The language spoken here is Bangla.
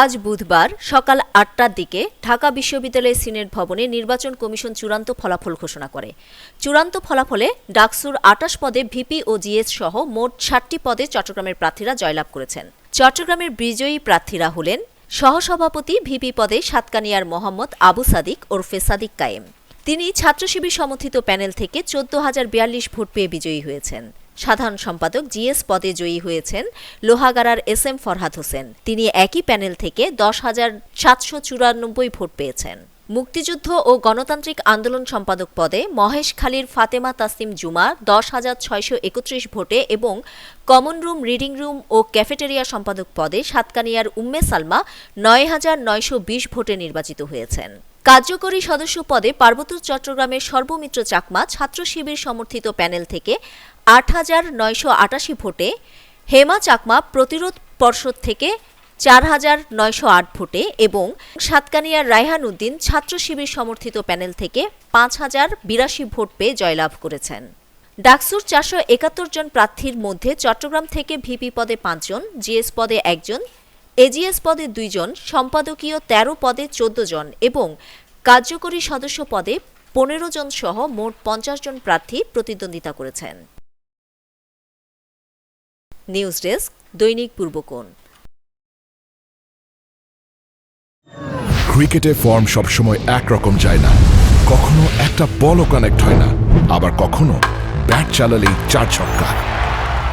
আজ বুধবার সকাল আটটার দিকে ঢাকা বিশ্ববিদ্যালয়ের সিনেট ভবনে নির্বাচন কমিশন চূড়ান্ত ফলাফল ঘোষণা করে। চূড়ান্ত ফলাফলে ডাকসুর আটাশ পদে ভিপি ও জিএস সহ মোট ষাটটি পদে চট্টগ্রামের প্রার্থীরা জয়লাভ করেছেন। চট্টগ্রামের বিজয়ী প্রার্থীরা হলেন সহসভাপতি ভিপি পদে সাতকানিয়ার মোহাম্মদ আবু সাদিক ওরফে সাদিক কায়েম। তিনি ছাত্র শিবির সমর্থিত প্যানেল থেকে চোদ্দ হাজার বিয়াল্লিশ ভোট পেয়ে বিজয়ী হয়েছেন। সাধারণ সম্পাদক জিএস পদে জয়ী হয়েছেন লোহাগাড়ার এস এম ফরহাদ হোসেন। তিনি একই প্যানেল থেকে দশ হাজার সাতশো চুরানব্বই ভোট পেয়েছেন। মুক্তিযুদ্ধ ও গণতান্ত্রিক আন্দোলন সম্পাদক পদে মহেশ মহেশখালীর ফাতেমা তাসিম জুমা দশ হাজার ছয়শো একত্রিশ ভোটে এবং কমন রুম, রিডিং রুম ও ক্যাফেটেরিয়া সম্পাদক পদে সাতকানিয়ার উম্মে সালমা নয় হাজার নয়শো বিশ ভোটে নির্বাচিত হয়েছেন। কার্যকরী সদস্য পদে পার্বত্য চট্টগ্রামের সর্বমিত্র চাকমা ছাত্র শিবির সমর্থিত প্যানেল থেকে আট হাজার নয়শো আটাশি ভোটে, হেমা চাকমা প্রতিরোধ পর্ষদ থেকে চার হাজার নয়শো আট ভোটে এবং সাতকানিয়ার রায়হান উদ্দিন ছাত্র শিবির সমর্থিত প্যানেল থেকে পাঁচ হাজার বিরাশি ভোট পেয়ে জয়লাভ করেছেন। ডাকসুর চারশো একাত্তর জন প্রার্থীর মধ্যে চট্টগ্রাম থেকে ভিপি পদে পাঁচজন, জিএস পদে একজন এজিএস পদে দুইজন, সম্পাদকীয় ১৩ পদে চোদ্দ জন এবং কার্যকরী সদস্য পদে পনেরো জন সহ মোট পঞ্চাশ জন প্রার্থী প্রতিদ্বন্দ্বিতা করেছেন। নিউজ ডেস্ক, দৈনিক পূর্বকোণ। ক্রিকেটে ফর্ম সবসময় একরকম যায় না। কখনো একটা বলও কানেক্ট হয় না। আবার কখনো ব্যাট চালালেই চার ছক্কা।